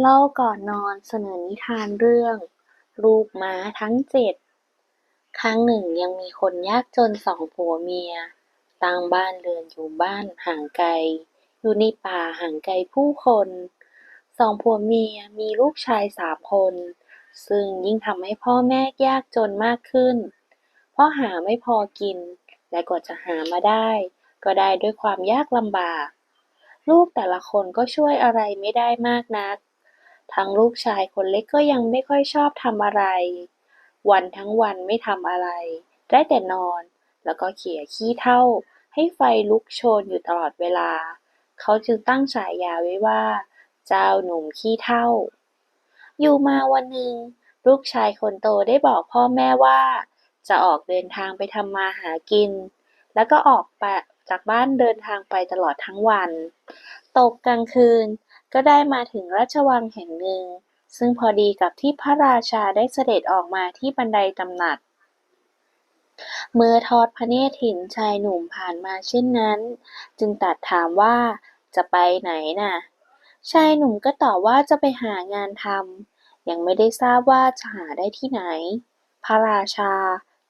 เล่าก่อนนอนเสนอนิทานเรื่อง ลูกม้าทั้งเจ็ด ครั้งหนึ่งยังมีคนยากจนสองผัวเมียตั้งบ้านเรือนอยู่บ้านห่างไกล อยู่ในป่าห่างไกลผู้คน สองผัวเมียมีลูกชายสามคน ซึ่งยิ่งทำให้พ่อแม่ยากจนมากขึ้น เพราะหาไม่พอกิน และกว่าจะหามาได้ ก็ได้ด้วยความยากลำบาก ลูกแต่ละคนก็ช่วยอะไรไม่ได้มากนัก ทั้งลูกชายคนเล็กก็ยังไม่ค่อยชอบทำอะไร วันทั้งวันไม่ทำอะไร ได้แต่นอน แล้วก็เขี่ยขี้เถ้าให้ไฟลุกโชนอยู่ตลอดเวลา เขาจึงตั้งฉายาไว้ว่า เจ้าหนุ่มขี้เถ้าอยู่มาวันหนึ่งลูกชายคนโตได้บอกพ่อแม่ว่า จะออกเดินทางไปทำมาหากิน แล้วก็ออกไปจากบ้านเดินทางไปตลอดทั้งวัน ตกกลางคืน ก็ได้มาถึงราชวังแห่งหนึ่ง ซึ่งพอดีกับที่พระราชาได้เสด็จออกมาที่บันไดตำหนักเมื่อทอดพระเนตรเห็นชายหนุ่มผ่านมาเช่นนั้น จึงตรัสถามว่าจะไปไหนน่ะ ชายหนุ่มก็ตอบว่าจะไปหางานทำยังไม่ได้ทราบว่าจะหาได้ที่ไหน พระราชา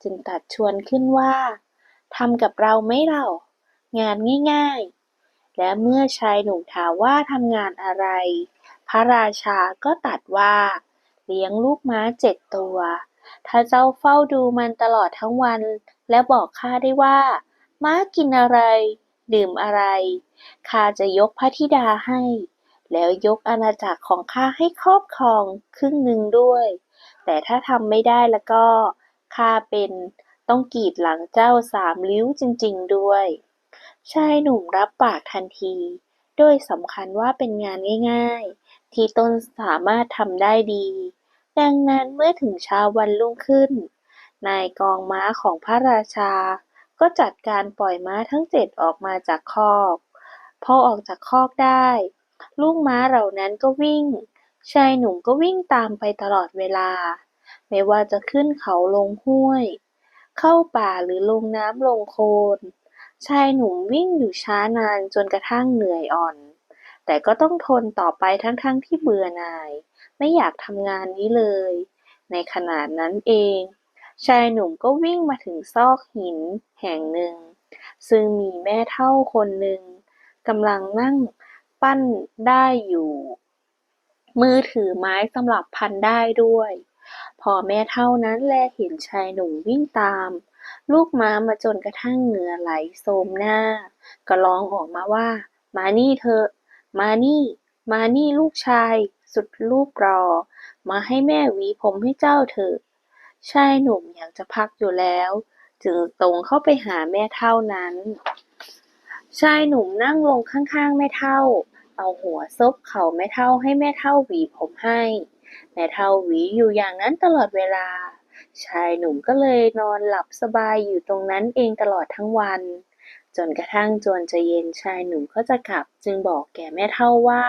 จึงตรัสชวนขึ้นว่าทำกับเราไหมเรา งานง่ายๆ และเมื่อชายหนุ่มถามว่าทำงานอะไร พระราชาก็ตรัสว่า เลี้ยงลูกม้าเจ็ดตัว ถ้าเจ้าเฝ้าดูมันตลอดทั้งวัน และบอกข้าได้ว่า ม้ากินอะไร ดื่มอะไรข้าจะยกพระธิดาให้ แล้วยกอาณาจักรของข้าให้ครอบครองครึ่งหนึ่งด้วย แต่ถ้าทำไม่ได้แล้วก็ข้าเป็นต้องกรีดหลังเจ้าสามริ้วจริง ๆ ด้วย ชายหนุ่มรับปากทันที โดยสำคัญว่าเป็นงานง่าย ๆ ที่ตนสามารถทำได้ดี ดังนั้นเมื่อถึงเช้าวันรุ่งขึ้น นายกองม้าของพระราชา ก็จัดการปล่อยม้าทั้งเจ็ดออกมาจากคอก พอออกจากคอกได้ ลูกม้าเหล่านั้นก็วิ่ง ชายหนุ่มก็วิ่งตามไปตลอดเวลา ไม่ว่าจะขึ้นเขาลงห้วย เข้าป่าหรือลงน้ำลงโคลน ชายหนุ่มวิ่งอยู่ช้านานจนกระทั่งเหนื่อยอ่อน แต่ก็ต้องทนต่อไปทั้งๆที่เบื่อหน่าย ไม่อยากทำงานนี้เลย ในขณะนั้นเอง ชายหนุ่มก็วิ่งมาถึงซอกหินแห่งหนึ่ง ซึ่งมีแม่เฒ่าคนหนึ่งกำลังนั่งปั้นได้อยู่ มือถือไม้สำหรับพันได้ด้วย พอแม่เฒ่านั้นแลเห็นชายหนุ่มวิ่งตาม ลูกม้ามาจนกระทั่งเหงื่อไหลโสมหน้า ก็ร้องออกมาว่า มานี่เถอะ มานี่ มานี่ลูกชาย สุดรูปหล่อมาให้แม่หวีผมให้เจ้าเถอะ ชายหนุ่มอยากจะพักอยู่แล้ว จึงตรงเข้าไปหาแม่เฒ่านั้น ชายหนุ่มนั่งลงข้างๆแม่เฒ่า เอาหัวซบเข่าแม่เฒ่าให้แม่เฒ่าหวีผมให้ แม่เฒ่าหวีอยู่อย่างนั้นตลอดเวลา ชายหนุ่มก็เลยนอนหลับสบายอยู่ตรงนั้นเองตลอดทั้งวัน จนกระทั่งจวนจะเย็นชายหนุ่มก็จะกลับ จึงบอกแก่แม่เฒ่าว่า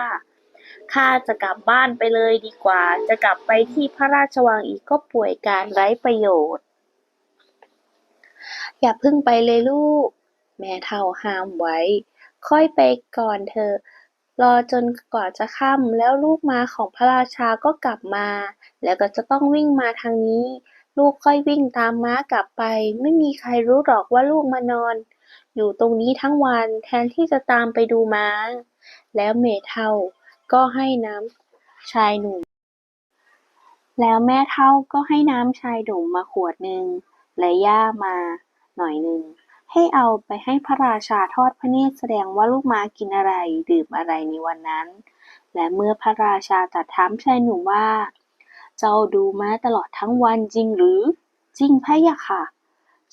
ข้าจะกลับบ้านไปเลยดีกว่า จะกลับไปที่พระราชวังอีกก็ป่วยการไร้ประโยชน์ อย่าพิ่งไปเลยลูก แม่เฒ่าห้ามไว้ ค่อยไปก่อนเถอะรอจนกว่าจะค่ำแล้วลูกมาของพระราชาก็กลับมา แล้วก็จะต้องวิ่งมาทางนี้ ลูกค่อยวิ่งตามม้ากลับไป ไม่มีใครรู้หรอกว่าลูกมานอนอยู่ตรงนี้ทั้งวัน แทนที่จะตามไปดูม้า แล้วแม่เฒ่าก็ให้น้ำชายหนุ่ม แล้วแม่เฒ่าก็ให้น้ำชายหนุ่มมาขวดหนึ่งและหญ้ามาหน่อยหนึ่ง ให้เอาไปให้พระราชาทอดพระเนตรแสดงว่าลูกม้ากินอะไร ดื่มอะไรในวันนั้น และเมื่อพระราชาตรัสถามชายหนุ่มว่า เจ้าดูม้าตลอดทั้งวันจริงหรือ จริงพะยะค่ะ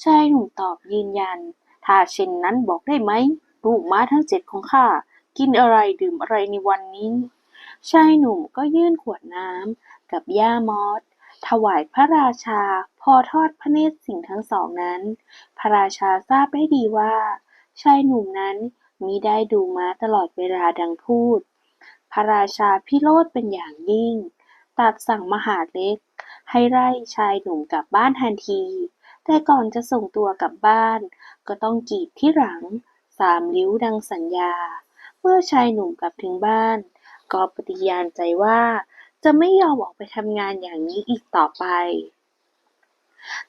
ชายหนุ่มตอบยืนยัน ถ้าเช่นนั้นบอกได้ไหมลูกม้าทั้งเจ็ดของข้ากินอะไรดื่มอะไรในวันนี้ ชายหนุ่มก็ยื่นขวดน้ำกับหญ้ามอสถวายพระราชาพอทอดพระเนตรสิ่งทั้งสองนั้น พระราชาทราบได้ดีว่า ชายหนุ่มนั้นมิได้ดูม้าตลอดเวลาดังพูด พระราชาพิโรธเป็นอย่างยิ่ง ตรัสสั่งมหาดเล็ก ให้ไล่ชายหนุ่มกลับบ้านทันที แต่ก่อนจะส่งตัวกลับบ้าน ก็ต้องกรีดที่หลัง สามริ้วดังสัญญา เมื่อชายหนุ่มกลับถึงบ้าน ก็ปฏิญาณใจว่าจะไม่ยอมออกไปทำงานอย่างนี้อีกต่อไป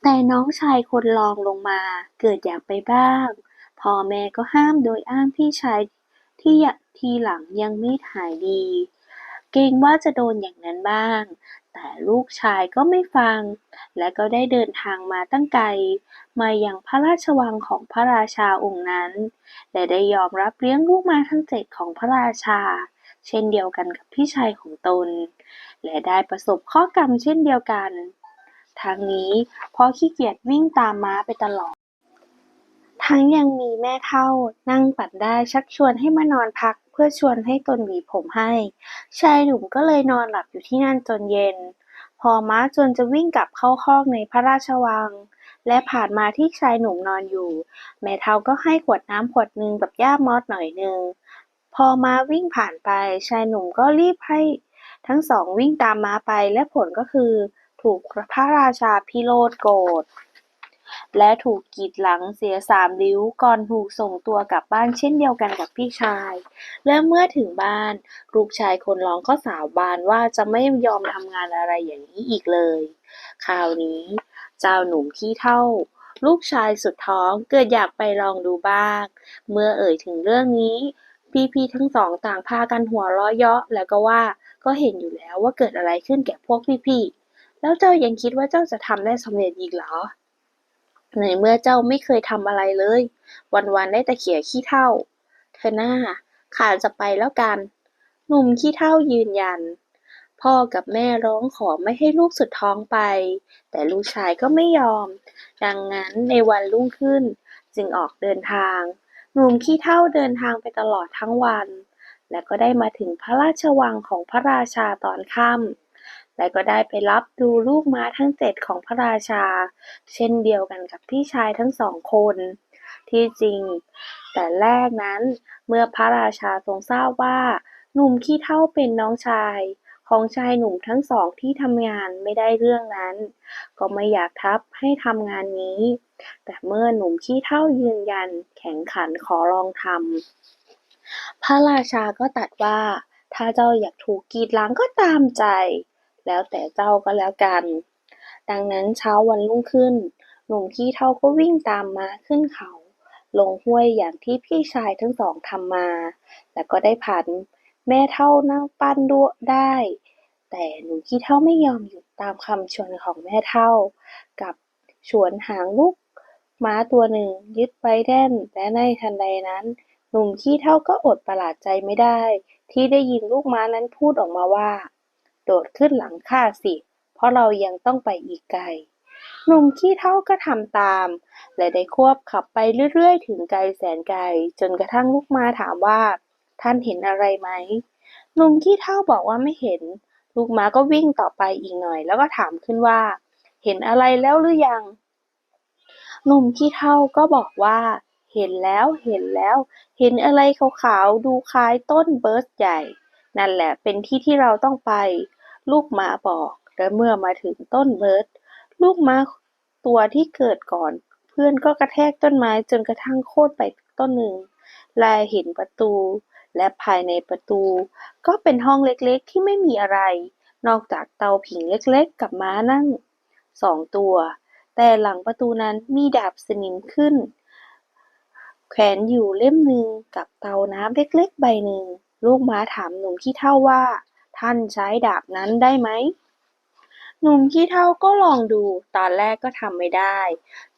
แต่น้องชายคนรองลงมาเกิดอยากไปบ้าง พ่อแม่ก็ห้ามโดยอ้างพี่ชายที่ทีหลังยังไม่หายดี กรงว่าจะโดนอย่างนั้นบ้าง แต่ลูกชายก็ไม่ฟัง และก็ได้เดินทางมาตั้งไกล มาอยังพระราชวังของพระราชาองค์นั้น และได้ยอมรับเลี้ยงลูกมาทั้งเจ็ดของพระราชา เช่นเดียวกันกับพี่ชายของตน และได้ประสบข้อกรรมเช่นเดียวกันทั้งนี้เพราะขี้เกียจวิ่งตามม้าไปตลอด ทั้งยังมีแม่เฒ่านั่งปัดได้ชักชวนให้มานอนพัก พื่อชวนให้ตนหวีผมให้ ชายหนุ่มก็เลยนอนหลับอยู่ที่นั่นจนเย็น พอม้าจนจะวิ่งกลับเข้าคอกในพระราชวัง และผ่านมาที่ชายหนุ่มนอนอยู่ แม่เฒ่าก็ให้ขวดน้ำขวดหนึ่งกับย่ามอสหน่อยหนึ่งพอม้าวิ่งผ่านไป ชายหนุ่มก็รีบให้ทั้งสองวิ่งตามม้าไปและผลก็คือ ถูกพระราชาพิโรธโกรธ และถูกกีดหลังเสียสามริ้วก่อนถูกส่งตัวกลับบ้านเช่นเดียวกันกับพี่ชาย และเมื่อถึงบ้าน ลูกชายคนรองก็สาวบานว่าจะไม่ยอมทำงานอะไรอย่างนี้อีกเลย คราวนี้ เจ้าหนุ่มขี้เท่าลูกชายสุดท้องเกิดอยากไปลองดูบ้าง เมื่อเอ่ยถึงเรื่องนี้ พี่ๆทั้งสองต่างพากันหัวเราะเยาะแล้วก็ว่าก็เห็นอยู่แล้วว่าเกิดอะไรขึ้นแก่พวกพี่ๆ แล้วเจ้ายังคิดว่าเจ้าจะทำได้สำเร็จอีกเหรอ ในเมื่อเจ้าไม่เคยทำอะไรเลย วันๆได้แต่เขี่ยขี้เถ้า เธอหน้าข้าจะไปแล้วกัน หนุ่มขี้เถ้ายืนยัน พ่อกับแม่ร้องขอไม่ให้ลูกสุดท้องไป แต่ลูกชายก็ไม่ยอม ดังนั้นในวันรุ่งขึ้นจึงออกเดินทาง หนุ่มขี้เถ้าเดินทางไปตลอดทั้งวัน และก็ได้มาถึงพระราชวังของพระราชาตอนค่ำ และก็ได้ไปรับดูลูกม้าทั้งเจ็ดของพระราชา เช่นเดียวกันกับพี่ชายทั้งสองคน ที่จริง แต่แรกนั้นเมื่อพระราชาทรงทราบว่าหนุ่มขี้เถ้าเป็นน้องชายของชายหนุ่มทั้งสองที่ทำงานไม่ได้เรื่องนั้น ก็ไม่อยากทับให้ทำงานนี้ แต่เมื่อหนุ่มขี้เถ้ายืนยันแข็งขันขอลองทำพระราชาก็ตรัสว่า ถ้าเจ้าอยากถูกกีดหลังก็ตามใจ แล้วแต่เจ้าก็แล้วกัน ดังนั้นเช้าวันรุ่งขึ้น หนุ่มขี้เถ้าก็วิ่งตามมาขึ้นเขา ลงห้วยอย่างที่พี่ชายทั้งสองทำมาและก็ได้ผ่านแม่เฒ่านั่งปั้นด้วยได้ แต่หนุ่มขี้เถ้าไม่ยอมหยุดตามคำชวนของแม่เฒ่า กับฉวนหางลูกม้าตัวหนึ่งยึดไว้แน่นและในทันใดนั้น หนุ่มขี้เถ้าก็อดประหลาดใจไม่ได้ ที่ได้ยินลูกม้านั้นพูดออกมาว่า โดดขึ้นหลังข้าสิ เพราะเรายังต้องไปอีกไกล หนุ่มขี้เถ้าก็ทำตาม และได้ควบขับไปเรื่อยๆ ถึงไกลแสนไกล จนกระทั่งลูกมาถามว่า ท่านเห็นอะไรไหม หนุ่มขี้เถ้าบอกว่าไม่เห็น ลูกม้าก็วิ่งต่อไปอีกหน่อย แล้วก็ถามขึ้นว่า เห็นอะไรแล้วหรือยัง หนุ่มขี้เถ้าก็บอกว่าเห็นแล้วเห็นแล้ว เห็นอะไรขาวๆ ดูคล้ายต้นเบิร์สใหญ่ นั่นแหละเป็นที่ที่เราต้องไป ลูกม้าบอก และเมื่อมาถึงต้นเบิร์สลูกม้าตัวที่เกิดก่อน เพื่อนก็กระแทกต้นไม้จนกระทั่งโค่นไปต้นหนึ่งแลเห็นประตู และภายในประตู ก็เป็นห้องเล็กๆที่ไม่มีอะไร นอกจากเตาผิงเล็กๆ กับม้านั่งสองตัว แต่หลังประตูนั้นมีดาบสนิมขึ้น แขวนอยู่เล่มหนึ่งกับเตาน้ำเล็กๆ ใบหนึ่ง ลูกม้าถามหนุ่มขี้เถ้าว่า ท่านใช้ดาบนั้นได้ไหม หนุ่มขี้เถ้าก็ลองดู ตอนแรกก็ทำไม่ได้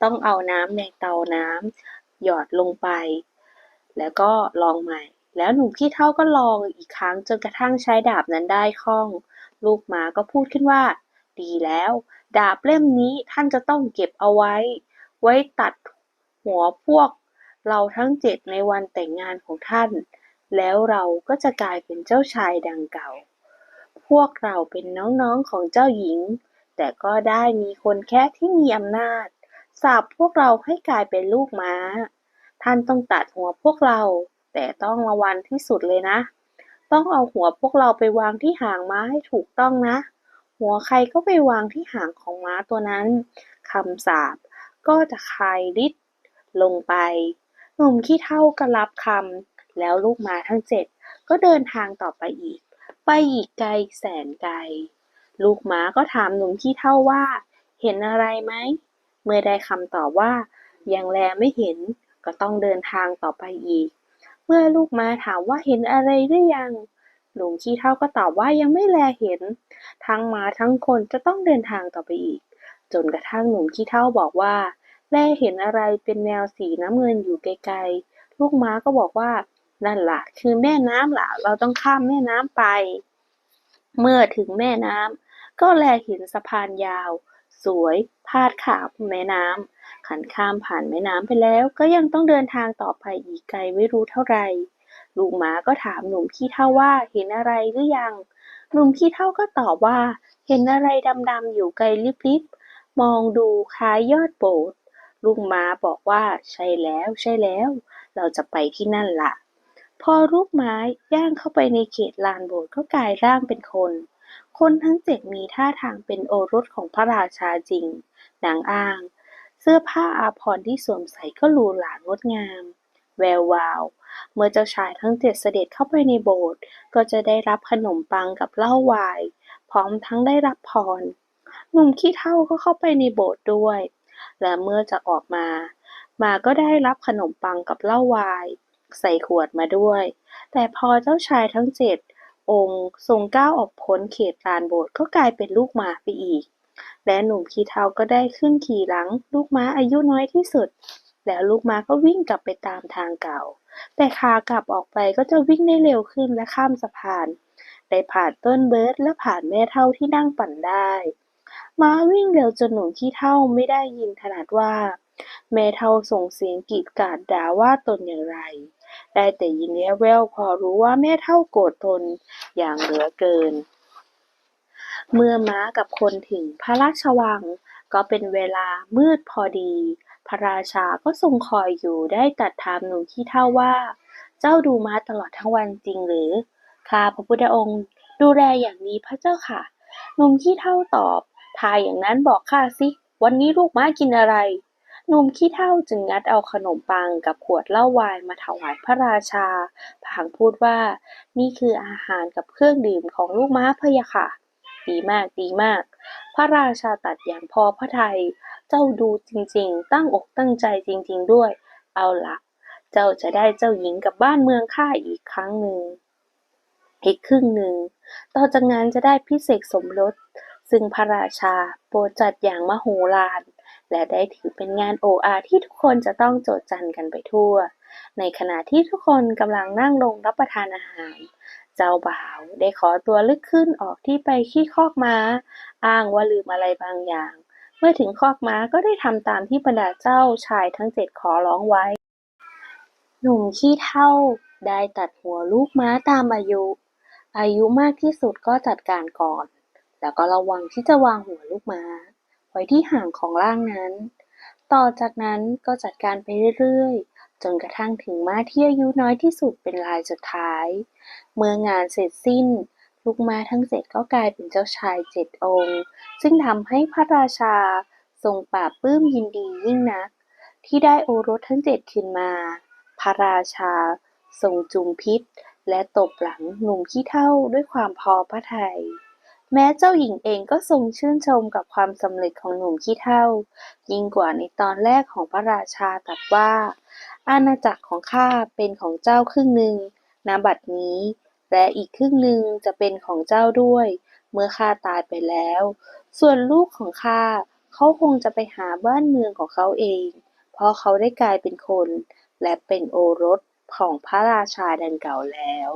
ต้องเอาน้ำในเตาน้ำหยอดลงไป แล้วก็ลองใหม่ แล้วหนุ่มขี้เถ้าก็ลองอีกครั้งจนกระทั่งใช้ดาบนั้นได้คล่อง ลูกหมาก็พูดขึ้นว่า ดีแล้ว ดาบเล่มนี้ท่านจะต้องเก็บเอาไว้ ไว้ตัดหัวพวกเราทั้งเจ็ดในวันแต่งงานของท่าน แล้วเราก็จะกลายเป็นเจ้าชายดังเก่า พวกเราเป็นน้องๆของเจ้าหญิง แต่ก็ได้มีคนแค่ที่มีอำนาจ สาปพวกเราให้กลายเป็นลูกม้า ท่านต้องตัดหัวพวกเรา แต่ต้องระวังที่สุดเลยนะ ต้องเอาหัวพวกเราไปวางที่หางม้าให้ถูกต้องนะ หัวใครก็ไปวางที่หางของม้าตัวนั้นคำสาปก็จะคลายฤทธิ์ลงไปหนุ่มขี้เถ้าก็รับคำแล้วลูกม้าทั้งเจ็ดก็เดินทางต่อไปอีก ไปอีกไกลแสนไกล ลูกหมาก็ถามหนุ่มขี้เถ้าว่า เห็นอะไรไหม เมื่อได้คำตอบว่า ยังแลไม่เห็น ก็ต้องเดินทางต่อไปอีก เมื่อลูกมาถามว่าเห็นอะไรหรือยัง หนุ่มขี้เถ้าก็ตอบว่ายังไม่แลเห็น ทั้งม้าทั้งคนจะต้องเดินทางต่อไปอีก จนกระทั่งหนุ่มขี้เถ้าบอกว่า แลเห็นอะไรเป็นแนวสีน้ำเงินอยู่ไกลๆ ลูกม้าก็บอกว่า นั่นล่ะ คือแม่น้ำล่ะ เราต้องข้ามแม่น้ำไป เมื่อถึงแม่น้ำก็แลเห็นสะพานยาว สวยพาดขาบแม่น้ำขันข้ามผ่านแม่น้ำไปแล้ว ก็ยังต้องเดินทางต่อไปอีกไกลไม่รู้เท่าไหร่ลูกม้าก็ถามหนุ่มขี้เถ้าว่าเห็นอะไรหรือยัง หนุ่มขี้เถ้าก็ตอบว่า เห็นอะไรดำๆอยู่ไกลลิบๆ มองดูคล้ายยอดโบสถ์ลุงม้าบอกว่าใช่แล้วใช่แล้ว เราจะไปที่นั่นล่ะ พอลูกไม้ย่างเข้าไปในเขตลานโบสถ์ก็กลายร่างเป็นคน คนทั้งเจ็ดมีท่าทางเป็นโอรสของพระราชาจริง นางอ้าง เสื้อผ้าอาภรณ์ที่สวมใส่ก็หรูหรางดงาม แวววาว เมื่อเจ้าชายทั้งเจ็ดเสด็จเข้าไปในโบสถ์ก็จะได้รับขนมปังกับเหล้าวาย พร้อมทั้งได้รับพร หนุ่มขี้เถ้าก็เข้าไปในโบสถ์ด้วย และเมื่อจะออกมา มาก็ได้รับขนมปังกับเหล้าวาย ใส่ขวดมาด้วย แต่พอเจ้าชายทั้งเจ็ดองค์ทรงก้าวออกพ้นเขตลานโบสถ์ก็กลายเป็นลูกหมาไปอีก และหนุ่มขี้เถ้าก็ได้ขึ้นขี่หลัง ลูกม้าอายุน้อยที่สุด แล้วลูกม้าก็วิ่งกลับไปตามทางเก่า แต่ขากลับออกไปก็จะวิ่งได้เร็วขึ้นและข้ามสะพาน ได้ผ่านต้นเบิร์ดและผ่านแม่เท่าที่นั่งปั่นได้ ม้าวิ่งเร็วจนหนุ่มขี้เถ้าไม่ได้ยินขนาดว่า แม่เท่าส่งเสียงกรีดกราดด่าว่าตนอย่างไร ได้แต่ยินแว่วพอรู้ว่าแม่เท่าโกรธตนอย่างเหลือเกิน เมื่อม้ากับคนถึงพระราชวัง ก็เป็นเวลามืดพอดี พระราชาก็ทรงคอยอยู่ได้ตัดถามหนุ่มขี้เถ้าว่า เจ้าดูม้าตลอดทั้งวันจริงหรือ ข้าพระพุทธองค์ดูแลอย่างดีพระเจ้าค่ะหนุ่มขี้เถ้าตอบถ้าอย่างนั้นบอกข้าสิ วันนี้ลูกม้ากินอะไร นุ่มขี้เถ้าจึงงัดเอาขนมปังกับขวดเหล้าวายมาถวายพระราชา พลางพูดว่า นี่คืออาหารกับเครื่องดื่มของลูกม้าพะยะค่ะ ดีมากดีมาก พระราชาตัดอย่างพอพระทัย เจ้าดูจริงๆ ตั้งอกตั้งใจจริง ๆ ด้วย เอาละเจ้าจะได้เจ้าหญิงกับบ้านเมืองข้าอีกครั้งหนึ่งอีกครึ่งหนึ่ง ต่อจากนั้นจะได้พิเศษสมรส ซึ่งพระราชาโปรดจัดอย่างมโหฬาร และได้ถือเป็นงานโออาที่ทุกคนจะต้องโจดจันกันไปทั่ว ในขณะที่ทุกคนกำลังนั่งลงรับประทานอาหาร เจ้าบ่าวได้ขอตัวลึกขึ้นออกที่ไปขี้คอกม้า อ้างว่าลืมอะไรบางอย่าง เมื่อถึงคอกม้าก็ได้ทำตามที่บรรดาเจ้าชายทั้งเจ็ดขอร้องไว้ หนุ่มขี้เถ้าได้ตัดหัวลูกม้าตามอายุ อายุมากที่สุดก็จัดการก่อน แล้วก็ระวังที่จะวางหัวลูกม้า ไว้ที่ห่างของร่างนั้น ต่อจากนั้นก็จัดการไปเรื่อยๆ จนกระทั่งถึงม้าที่อายุน้อยที่สุดเป็นรายสุดท้าย เมื่องานเสร็จสิ้น ลูกม้าทั้งเจ็ดก็กลายเป็นเจ้าชายเจ็ดองค์ ซึ่งทำให้พระราชาทรงปราบปลื้มยินดียิ่งนัก ที่ได้โอรสทั้งเจ็ดคืนมา พระราชาทรงจุมพิษและตบหลังหนุ่มขี้เถ้าด้วยความพอพระทัย แม้เจ้าหญิงเองก็ทรงชื่นชมกับความสำเร็จของหนุ่มขี้เถ้า ยิ่งกว่าในตอนแรกของพระราชาตรัสว่า อาณาจักรของข้าเป็นของเจ้าครึ่งหนึ่งณบัดนี้ และอีกครึ่งหนึ่งจะเป็นของเจ้าด้วย เมื่อข้าตายไปแล้ว ส่วนลูกของข้าเขาคงจะไปหาบ้านเมืองของเขาเอง เพราะเขาได้กลายเป็นคน และเป็นโอรสของพระราชาดังเก่าแล้ว